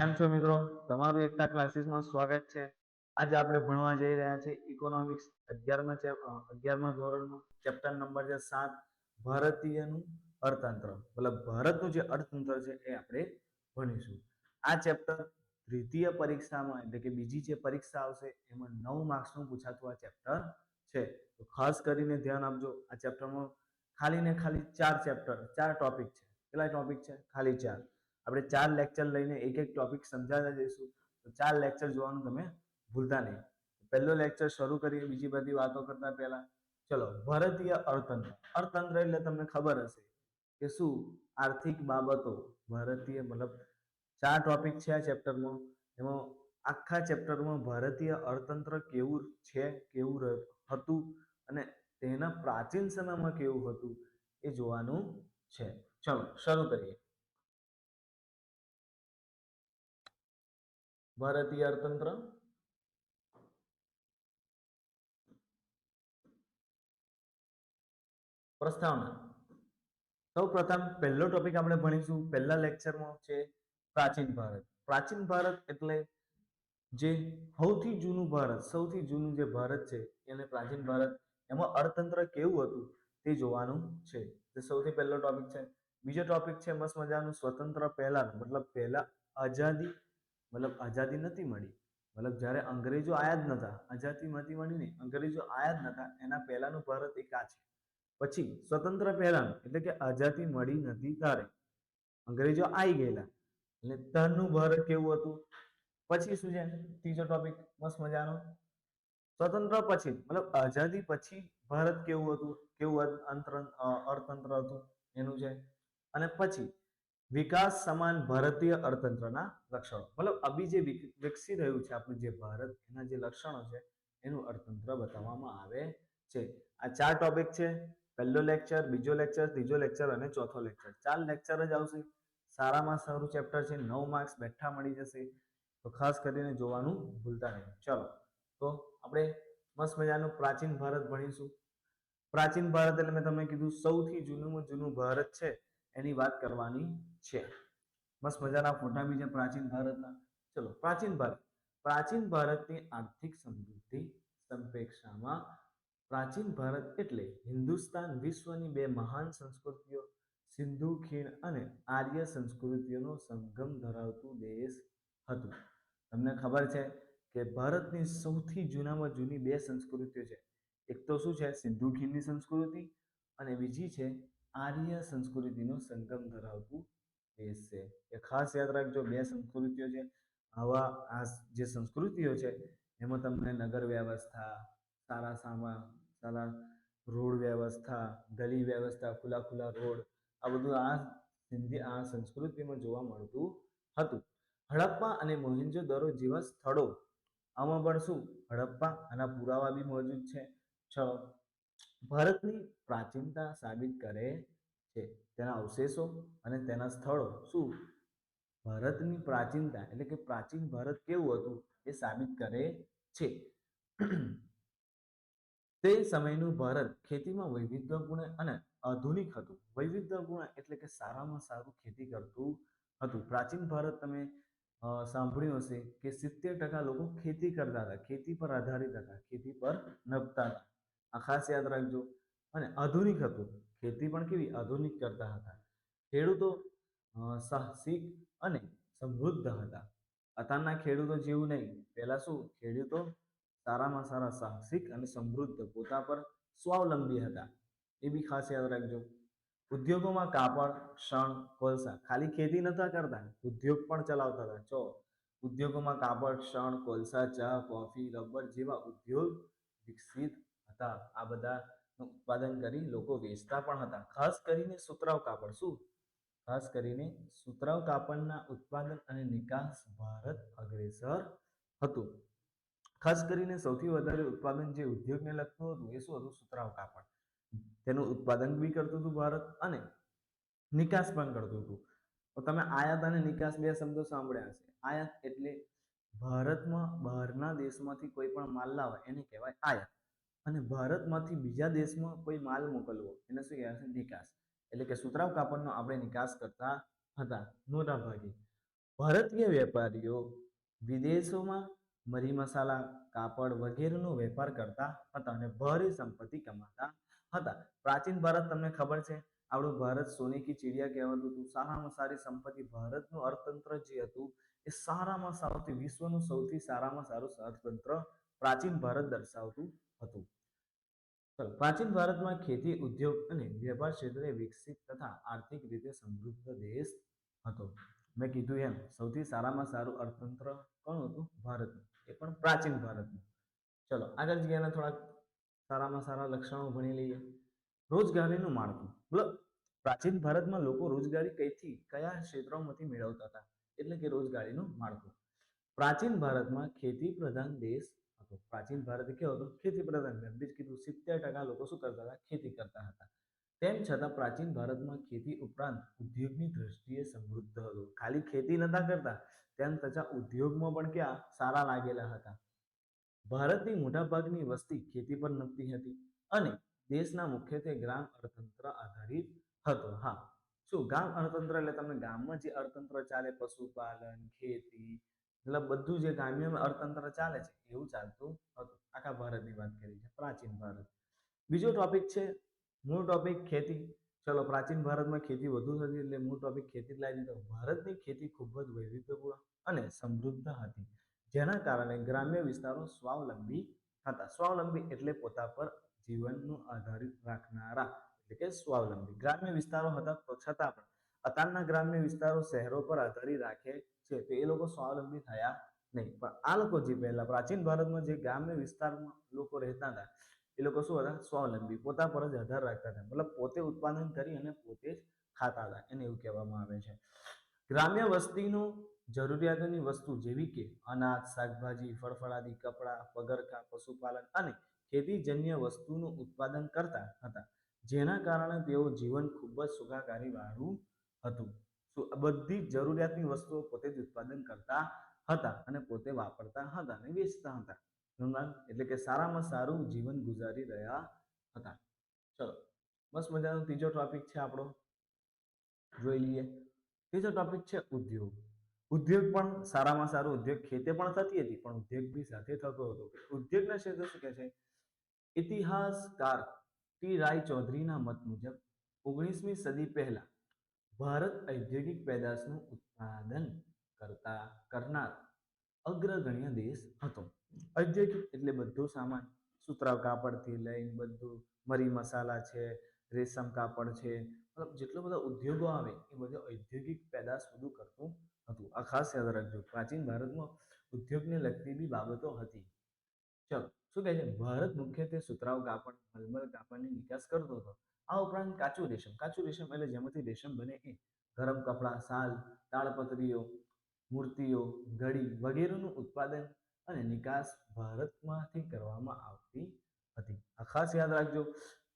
કેમ છો મિત્રો? તમારું એકતા ક્લાસીસમાં સ્વાગત છે. આજે આપણે ભણવા જઈ રહ્યા છે ઇકોનોમિક્સ અગિયારમાં અગિયારમાં ધોરણનું ચેપ્ટર નંબર છે સાત. ભારતીયનું અર્થતંત્ર. મતલબ ભારતનું જે અર્થતંત્ર છે એ આપણે ભણીશું. આ ચેપ્ટર દ્વિતીય પરીક્ષામાં, એટલે કે બીજી જે પરીક્ષા આવશે, એમાં નવ માર્ક્સનું પૂછાતું આ ચેપ્ટર છે. તો ખાસ કરીને ધ્યાન આપજો, આ ચેપ્ટરમાં ખાલી ને ખાલી ચાર ચેપ્ટર ચાર ટોપિક છે. કેટલા ટોપિક છે? ખાલી ચાર. આપણે ચાર લેક્ચર લઈને એક એક ટોપિક સમજાવતા જઈશું. તો ચાર લેક્ચર જોવાનું તમે ભૂલતા નહીં. પહેલો લેક્ચર શરૂ કરીએ, બીજી બધી વાતો કરતા પહેલા. ચલો, ભારતીય અર્થતંત્ર. અર્થતંત્ર એટલે તમને ખબર હશે કે શું? આર્થિક બાબતો. ભારતીય મતલબ ચાર ટોપિક છે આ ચેપ્ટરમાં એમાં આખા ચેપ્ટરમાં ભારતીય અર્થતંત્ર કેવું છે, કેવું હતું અને તેના પ્રાચીન સમયમાં કેવું હતું એ જોવાનું છે. ચલો, શરૂ કરીએ. ભારતીય અર્થતંત્ર પ્રસ્તાવના સૌ પ્રથમ પહેલો ટોપિક આપણે ભણીશું. પહેલા લેક્ચરમાં છે પ્રાચીન ભારત. પ્રાચીન ભારત એટલે જે સૌથી જૂનું ભારત, સૌથી જૂનું જે ભારત છે, એને પ્રાચીન ભારત, એમાં અર્થતંત્ર કેવું હતું તે જોવાનું છે. તે સૌથી પહેલો ટોપિક છે. બીજો ટોપિક છે, મસ્ત મજાનું સ્વતંત્ર પહેલા મતલબ પહેલા આઝાદી મતલબ આઝાદી નથી મળી. મતલબ જ્યારે અંગ્રેજો આયા જ નતા, આઝાદી મળીને મળી અંગ્રેજો આયા જ નતા, એના પહેલાનું ભારત એક આ છે. પછી સ્વતંત્ર પહેલાનું, એટલે કે આઝાદી મળી નથી ત્યારે. અંગ્રેજો આવી ગયેલા. એટલે તનનું ભારત કેવું હતું? પછી શું છે? ત્રીજો ટોપિક મસ્ત મજાનો. સ્વતંત્ર પછી, મતલબ આઝાદી પછી ભારત કેવું હતું? કેવું અર્થતંત્ર હતું? એનું છે. અને પછી વિકાસ સમાન ભારતીય અર્થતંત્રના લક્ષણો. મતલબ અભી જે વિક- વિકસી રહ્યું છે આપણું જે ભારત, એના જે લક્ષણો છે, એનું અર્થતંત્ર બતાવવામાં આવે છે. આ ચાર ટોપિક છે. પહેલો લેક્ચર બીજો લેક્ચર ત્રીજો લેક્ચર અને ચોથો લેક્ચર ચાર લેક્ચર જ આવશે. સારામાં સારું ચેપ્ટર છે. નવ માર્ક્સ બેઠા મળી જશે. તો ખાસ કરીને જોવાનું ભૂલતા નહીં. ચલો. તો આપણે મસ્ત મજાનું પ્રાચીન ભારત ભણીશું. પ્રાચીન ભારત એટલે મેં તમને કીધું સૌથી જૂનું જૂનું ભારત છે. એની વાત કરવાની છે. મસ્ત મજાના ફોટા બી છે પ્રાચીન ભારતના. ચલો, પ્રાચીન ભારત. પ્રાચીન ભારતની આર્થિક સમૃદ્ધિ સંપેક્ષામાં પ્રાચીન ભારત એટલે હિન્દુસ્તાન વિશ્વની બે મહાન સંસ્કૃતિઓ, સિંધુ ખીણ અને આર્ય સંસ્કૃતિઓનો સંગમ ધરાવતું દેશ હતું. તમને ખબર છે કે ભારતની સૌથી જૂનામાં જૂની બે સંસ્કૃતિઓ છે. એક તો શું છે? સિંધુ ખીણની સંસ્કૃતિ અને બીજી છે આર્ય સંસ્કૃતિનો સંગમ ધરાવતું દેશ છે. એ ખાસ યાદ રાખજો, બે સંસ્કૃતિઓ છે. આવા આ જે સંસ્કૃતિઓ છે, એમાં તમને નગર વ્યવસ્થા, સારા સામા, સારા રોડ વ્યવસ્થા, ગલી વ્યવસ્થા, ખુલ્લા ખુલ્લા રોડ, આ બધું આ સિંધી, આ સંસ્કૃતિમાં જોવા મળતું હતું. હડપ્પા અને મોહેન્જો દરો જેવા સ્થળો. આમાં પણ શું? હડપ્પા આના પુરાવા બી મોજૂદ છે. છ ભારતની પ્રાચીનતા સાબિત કરે છે. તેના અવશેષો અને તેના સ્થળો શું? ભારતની પ્રાચીનતા એટલે કે પ્રાચીન ભારત કેવું હતું એ સાબિત કરે છે. તે સમયનું ભારત ખેતીમાં વૈવિધ્યપૂર્ણ અને આધુનિક હતું. વૈવિધ્યપૂર્ણ એટલે કે સારામાં સારું ખેતી કરતું હતું. પ્રાચીન ભારત તમે સાંભળ્યું હશે કે સિત્તેર ટકા લોકો ખેતી કરતા હતા. ખેતી પર આધારિત હતા. ખેતી પર નભતા હતા. આ ખાસ યાદ રાખજો. અને આધુનિક હતું. ખેતી પણ કેવી આધુનિક કરતા હતા. ખેડૂતો સાહસિક અને સમૃદ્ધ હતા. અત્યારના ખેડૂતો જેવું નહીં. પહેલાં શું? ખેડૂતો સારામાં સારા સાહસિક અને સમૃદ્ધ પોતા પર સ્વાવલંબી હતા. એ બી ખાસ યાદ રાખજો. ઉદ્યોગોમાં કાપડ, શણ, કોલસા ખાલી ખેતી નતા કરતા. ઉદ્યોગ પણ ચલાવતા હતા. જો, ઉદ્યોગોમાં કાપડ, શણ, કોલસા, ચા, કોફી, રબર જેવા ઉદ્યોગ વિકસિત હતા. આ બધા ઉત્પાદન કરી લોકો વેચતા પણ હતા. ખાસ કરીને સુતરાવ કાપડ. શું? ખાસ કરીને સુતરાવ કાપડના ઉત્પાદન અને નિકાસ ભારત અગ્રેસર હતું. ખાસ કરીને સૌથી વધારે ઉત્પાદન જે ઉદ્યોગને લગતું હતું એ શું હતું? સુતરાવ કાપડ. તેનું ઉત્પાદન બી કરતું હતું ભારત અને નિકાસ પણ કરતું હતું. તો તમે આયાત અને નિકાસ બે શબ્દો સાંભળ્યા હશે. આયાત એટલે ભારતમાં બહારના દેશમાંથી કોઈ પણ માલ લાવે એને કહેવાય આયાત. અને ભારતમાંથી બીજા દેશમાં કોઈ માલ મોકલવો, એને શું કહેવાય? છે નિકાસ. એટલે કે સુતરાઉ કાપડનો આપણે નિકાસ કરતા હતા, મોટા ભાગે. ભારતીય વેપારીઓ વિદેશોમાં મરી મસાલા, કાપડ વગેરેનો વેપાર કરતા હતા અને ભારે સંપત્તિ કમાતા હતા. પ્રાચીન ભારત તમને ખબર છે? આપણું ભારત સોની કી ચિડિયા કહેવાતું હતું. સારામાં સારી સંપત્તિ ભારતનું અર્થતંત્ર જે હતું, એ સારામાં સારું વિશ્વનું સૌથી સારામાં સારું અર્થતંત્ર પ્રાચીન ભારત દર્શાવતું હતું. ચલો પ્રાચીન ભારતમાં ખેતી, ઉદ્યોગ અને વેપાર ક્ષેત્રે વિકસિત તથા આર્થિક રીતે સમૃદ્ધ દેશ હતો. મેં કીધું એમ, સૌથી સારામાં સારું અર્થતંત્ર કોણ હતું? ભારતનું. એ પણ પ્રાચીન ભારતનું. ચલો, આગળ જગ્યાના થોડાક સારામાં સારા લક્ષણો ભણી લઈએ. રોજગારીનું માળખું. મતલબ પ્રાચીન ભારતમાં લોકો રોજગારી કઈથી, કયા ક્ષેત્રોમાંથી મેળવતા હતા? એટલે કે રોજગારીનું માળખું. પ્રાચીન ભારતમાં ખેતી પ્રધાન દેશ હતો. પ્રાચીન ભારત કેવો હતો? ખેતી પ્રધાન મેં કીધું, સિત્તેર ટકા લોકો શું કરતા હતા? ખેતી કરતા હતા. તેમ છતાં પ્રાચીન ભારતમાં ખેતી ઉપરાંત ઉદ્યોગની દ્રષ્ટિએ સમૃદ્ધ હતો. ખાલી ખેતી નતા કરતા, તેમ છતાં ઉદ્યોગમાં પણ ક્યાં? સારા લાગેલા હતા. ભારતની મોટાભાગની વસ્તી ખેતી પર નમતી હતી અને દેશના મુખ્યત્વે ગ્રામ અર્થતંત્ર આધારિત હતો. હા. શું? ગામ અર્થતંત્ર એટલે તમને ગામમાં જે અર્થતંત્ર ચાલે, પશુપાલન, ખેતી મતલબ બધું જે ગામ્ય અર્થતંત્ર ચાલે છે, એવું ચાલતું હતું આખા ભારતની વાત કરી છે, પ્રાચીન ભારત. બીજો ટોપિક છે, મૂળ ટોપિક ખેતી. ચલો, પ્રાચીન ભારતમાં ખેતી વધુ થતી એટલે મૂળ ટોપિક ખેતી લાવી દીધો. ભારતની ખેતી ખૂબ જ વૈવિધ્યપૂર્ણ અને સમૃદ્ધ હતી, જેના કારણે ગ્રામ્ય વિસ્તારો સ્વાવલંબી હતા. સ્વાવલંબી એટલે પોતા પર જીવનનું આધારિત રાખનારા, એટલે કે સ્વાવલંબી. ગ્રામ્ય વિસ્તારો હતા તો છતાં પણ અત્યારના ગ્રામ્ય વિસ્તારો શહેરો પર આધારિત રાખે છે તો એ લોકો સ્વાવલંબી થયા નહીં. પણ આ લોકો જે પહેલા પ્રાચીન ભારતમાં જે ગ્રામ્ય વિસ્તારમાં લોકો રહેતા હતા, એ લોકો શું હતા? સ્વાવલંબી. પોતા પર જ આધાર રાખતા હતા. મતલબ પોતે ઉત્પાદન કરી અને પોતે જ ખાતા હતા, એને એવું કહેવામાં આવે છે. ગ્રામ્ય વસ્તીનો જરૂરિયાતોની વસ્તુ જેવી કે અનાજ, શાકભાજી, ફળફળાદી કપડાં, પગરખા, પશુપાલન અને ખેતીજન્ય વસ્તુનું ઉત્પાદન કરતા હતા. જેના કારણે તેઓ જીવન ખૂબ જ સુખાકારી વાળું હતું. બધી જ જરૂરિયાતની વસ્તુઓ પોતે જ ઉત્પાદન કરતા હતા અને પોતે વાપરતા હતા અને વેચતા હતા? એટલે કે સારામાં સારું જીવન ગુજારી રહ્યા હતા. ચલો બસ મજાનો ત્રીજો ટોપિક છે આપણો. જોઈ લઈએ. ત્રીજો ટોપિક છે ઉદ્યોગ. ઉદ્યોગ પણ સારામાં સારો, ઉદ્યોગ ખેતી પણ થતી હતી, પણ ઉદ્યોગ બી સાથે થતો હતો. ઉદ્યોગના ક્ષેત્રે શું કહે છે? ઇતિહાસકાર ટી. રાય ચૌધરીના મત મુજબ ઓગણીસમી સદી પહેલા ભારત ઔદ્યોગિક પેદાશનું ઉત્પાદન કરતા કરનાર અગ્રગણ્ય દેશ હતો. ઔદ્યોગિક એટલે બધો સામાન. સુતરાવ કાપડથી લઈને બધું મરી મસાલા છે, રેશમ કાપડ છે. મતલબ જેટલો બધા ઉદ્યોગો આવે એ બધો ઔદ્યોગિક પેદાશ બધું કરતું હતું. આ ખાસ યાદ રાખજો, પ્રાચીન ભારતમાં ઉદ્યોગને લગતી બી બાબતો હતી. ચલો, શું કહે છે? ભારત મુખ્યત્વે સુતરાવ કાપડ, મલમલ કાપડની નિકાસ કરતો હતો. આ ઉપરાંત કાચું રેશમ. કાચું રેશમ એટલે જેમાંથી રેશમ બને એ ગરમ કપડાં, શાલ તાળપત્રીઓ મૂર્તિઓ, ઘડી વગેરેનું ઉત્પાદન અને નિકાસ ભારતમાંથી કરવામાં આવતી હતી. આ ખાસ યાદ રાખજો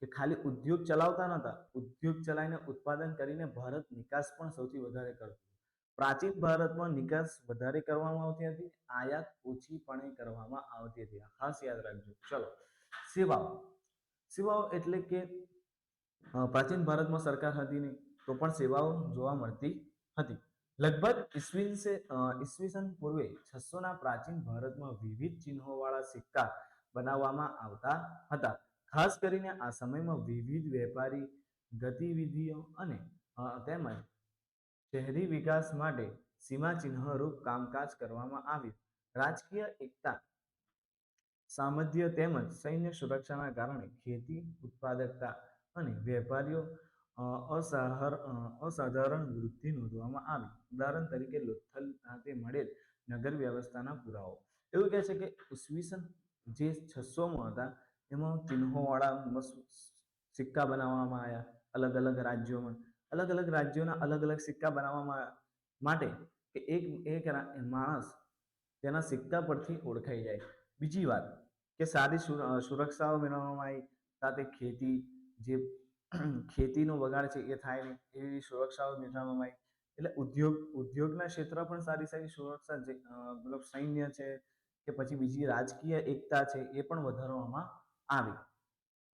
કે ખાલી ઉદ્યોગ ચલાવતા નહોતા. ઉદ્યોગ ચલાવીને ઉત્પાદન કરીને ભારત નિકાસ પણ સૌથી વધારે કરતું પ્રાચીન ભારતમાં નિકાસ વધારે કરવામાં આવતી હતી. આયાત ઓછીપણે કરવામાં આવતી હતી. ખાસ યાદ રાખજો. ચલો. સેવાઓ. સેવાઓ એટલે કે પ્રાચીન ભારતમાં સરકાર હતી નહીં, તો પણ સેવાઓ જોવા મળતી હતી. લગભગ ઈસવીસે ઈસવીસન પૂર્વે છસોના પ્રાચીન ભારતમાં વિવિધ ચિહ્નોવાળા સિક્કા બનાવવામાં આવતા હતા. ખાસ કરીને આ સમયમાં વિવિધ વેપારી, ગતિવિધિઓ અને તેમજ શહેરી વિકાસ માટે સીમાચિહ્નરૂપ કામકાજ કરવામાં આવ્યું. રાજકીય એકતા સામધ્ય તેમજ સૈન્ય સુરક્ષાના કારણે ખેતી ઉત્પાદકતા અને વેપારીઓ અસાહર અસાધારણ વૃદ્ધિ નોંધવામાં આવી. ઉદાહરણ તરીકે લોથલ ખાતે મળેલ નગર વ્યવસ્થાના પુરાવો. એવું કહે છે કે ઈસવીસન જે છસોમાં હતા, એમાં ચિહ્નોવાળા સિક્કા બનાવવામાં આવ્યા અલગ અલગ રાજ્યોમાં. અલગ અલગ રાજ્યોના અલગ અલગ સિક્કા બનાવવામાં માટે કે એક એક માણસ તેના સિક્કા પરથી ઓળખાઈ જાય. બીજી વાત કે સારી સુર- સુરક્ષાઓ મેળવવામાં આવી, સાથે ખેતી જે ખેતીનો બગાડ છે એ થાય નહીં, એવી સુરક્ષાઓ મેળવવામાં આવી. એટલે ઉદ્યોગ, ઉદ્યોગના ક્ષેત્ર પણ સારી સારી સુરક્ષા જે મતલબ સૈન્ય છે કે પછી બીજી રાજકીય એકતા છે એ પણ વધારવામાં આવી.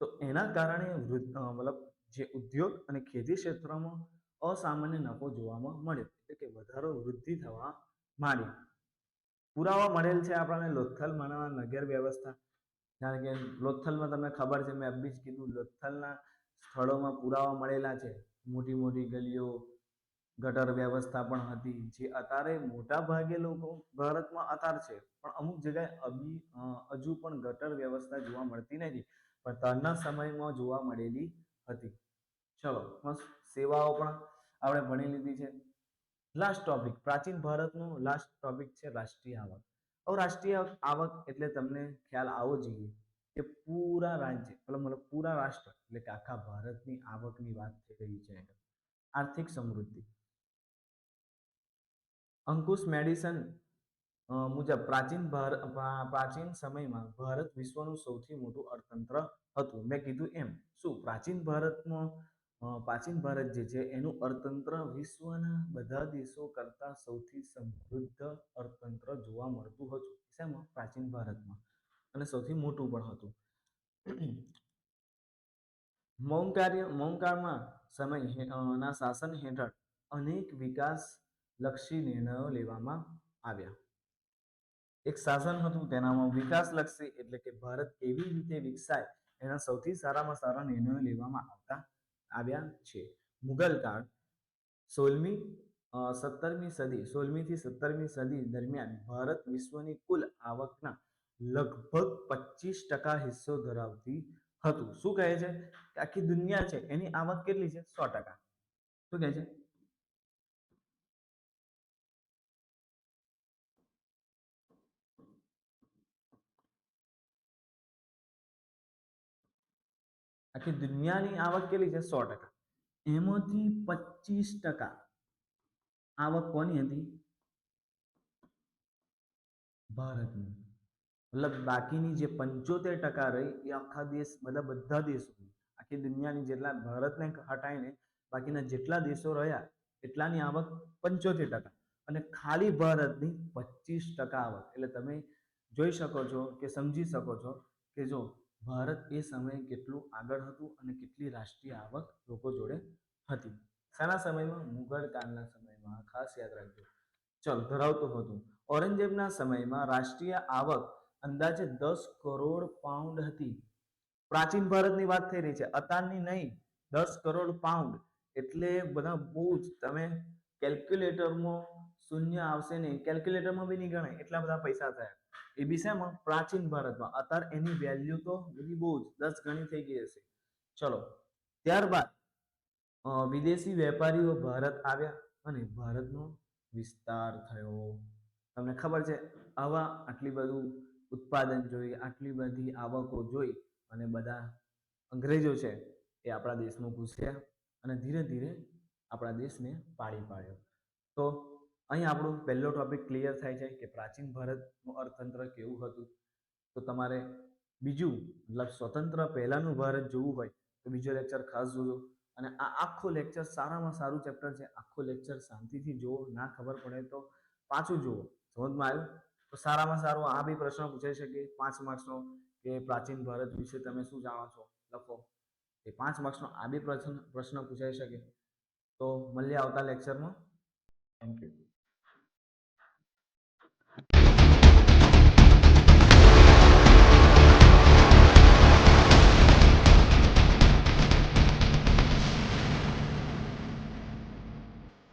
તો એના કારણે મતલબ જે ઉદ્યોગ અને ખેતી ક્ષેત્રમાં અસામાન્ય નફો જોવામાં મળ્યો, એટલે કે વધારો વૃદ્ધિ થવા માંડી પુરાવા મળેલ છે આપણને લોથલ માનવા નગર વ્યવસ્થા કારણ કે લોથલમાં તમને ખબર છે, મેં બી જ કીધું, લોથલના સ્થળોમાં પુરાવા મળેલા છે. મોટી મોટી ગલીઓ, ગટર વ્યવસ્થા પણ હતી, જે અત્યારે મોટા ભાગે લોકો ભારતમાં અતાર છે. પણ અમુક જગ્યાએ અભી હજુ પણ ગટર વ્યવસ્થા જોવા મળતી નથી. પણ ત્યારના સમયમાં જોવા મળેલી હતી. ચલો, બસ સેવાઓ પણ આપણે ભણી લીધી છે. લાસ્ટ ટોપિક પ્રાચીન ભારતનું લાસ્ટ ટોપિક છે રાષ્ટ્રીય આવક રાષ્ટ્રીય આવક એટલે તમને ખ્યાલ આવવો જોઈએ કે પૂરા રાજ્ય, મતલબ પૂરા રાષ્ટ્ર એટલે કે આખા ભારતની આવકની વાત થઈ રહી છે આર્થિક સમૃદ્ધિ. અંકુશ મેડિસન મુજબ પ્રાચીન પ્રાચીન સમયમાં ભારત વિશ્વનું સૌથી મોટું અર્થતંત્ર હતું. મેં કીધું એમ. શું? પ્રાચીન ભારતમાં પ્રાચીન ભારત જે છે, એનું અર્થતંત્ર વિશ્વના બધા દેશો કરતાં સૌથી સમૃદ્ધ અર્થતંત્ર જોવા મળતું હતું. શેમાં? પ્રાચીન ભારતમાં. અને સૌથી મોટું પણ હતું. મૌનકાર્ય મૌનકાળમાં સમય ના શાસન હેઠળ અનેક વિકાસલક્ષી નિર્ણયો લેવામાં આવ્યા. એક શાસન હતું તેનામાં વિકાસલક્ષી એટલે કે ભારત કેવી રીતે વિકસાય એના સૌથી સારામાં સારા નિર્ણયો લેવામાં આવતા આવ્યા છે. મુઘલ કાળ સોળમી સત્તરમી સદી સોળમીથી સત્તરમી સદી દરમિયાન ભારત વિશ્વની કુલ આવકના લગભગ પચીસ ટકા હિસ્સો ધરાવતી હતું. શું કહે છે? કે આખી દુનિયા છે, એની આવક કેટલી છે? સો ટકા. શું કહે છે? આખી દુનિયાની આવક કેટલી છે? સો ટકા. એમાંથી પચીસ ટકા આવક કોની હતી? ભારતની. મતલબ બાકીની જે પંચોતેર ટકા રહી એ આખા દેશ, બધા બધા દેશોની આખી દુનિયાની જેટલા ભારતને હટાઈને બાકીના જેટલા દેશો રહ્યા, એટલાની આવક પંચોતેર ટકા. અને ખાલી ભારતની પચીસ ટકા આવક. એટલે તમે જોઈ શકો છો કે, સમજી શકો છો કે જો ભારત એ સમયે કેટલું આગળ હતું અને કેટલી રાષ્ટ્રીય આવક લોકો જોડે હતી? શાના સમયમાં? મુઘલ કાળના સમયમાં. ખાસ યાદ રાખજો. ચલ, ધરાવતું હતું. ઔરંગઝેબના સમયમાં રાષ્ટ્રીય આવક અંદાજે દસ કરોડ પાઉન્ડ હતી. પ્રાચીન ભારતની વાત થઈ રહી છે. અત્યારની નહીં, દસ કરોડ પાઉન્ડ એટલે બધા બહુ જ, તમે કેલ્ક્યુલેટરમાં શૂન્ય આવશે નહીં. કેલ્ક્યુલેટરમાં બી નહીં ગણાય. એટલા બધા પૈસા થયા. એ શેમાં? પ્રાચીન ભારતમાં. અત્યારે એની વેલ્યુ તો બધી બહુ જ, દસ ગણી થઈ ગઈ હશે. ચલો, ત્યારબાદ વિદેશી વેપારીઓ ભારત આવ્યા અને ભારતનો વિસ્તાર થયો. તમને ખબર છે, આવા આટલી બધું ઉત્પાદન જોઈ, આટલી બધી આવકો જોઈ અને બધા અંગ્રેજો છે એ આપણા દેશમાં ઘૂસ્યા અને ધીરે ધીરે આપણા દેશને પાડી પાડ્યો. તો અહીં આપણું પહેલો ટોપિક ક્લિયર થાય છે કે પ્રાચીન ભારતનું અર્થતંત્ર કેવું હતું? તો તમારે બીજું, મતલબ સ્વતંત્ર પહેલાંનું ભારત જોવું હોય તો બીજો લેક્ચર ખાસ જોજો. અને આ આખો લેક્ચર સારામાં સારું ચેપ્ટર છે. આખો લેક્ચર શાંતિથી જુઓ, ના ખબર પડે તો પાછું જુઓ. સમજમાં આવ્યું? તો સારામાં સારો આ બી પ્રશ્ન પૂછાઈ શકે. પાંચ માર્ક્સનો કે પ્રાચીન ભારત વિશે તમે શું જાણો છો? લખો. એ પાંચ માર્ક્સનો આ બી પ્રશ્ન પ્રશ્ન પૂછાઈ શકે. તો મળીએ આવતા લેક્ચરમાં થેન્ક યુ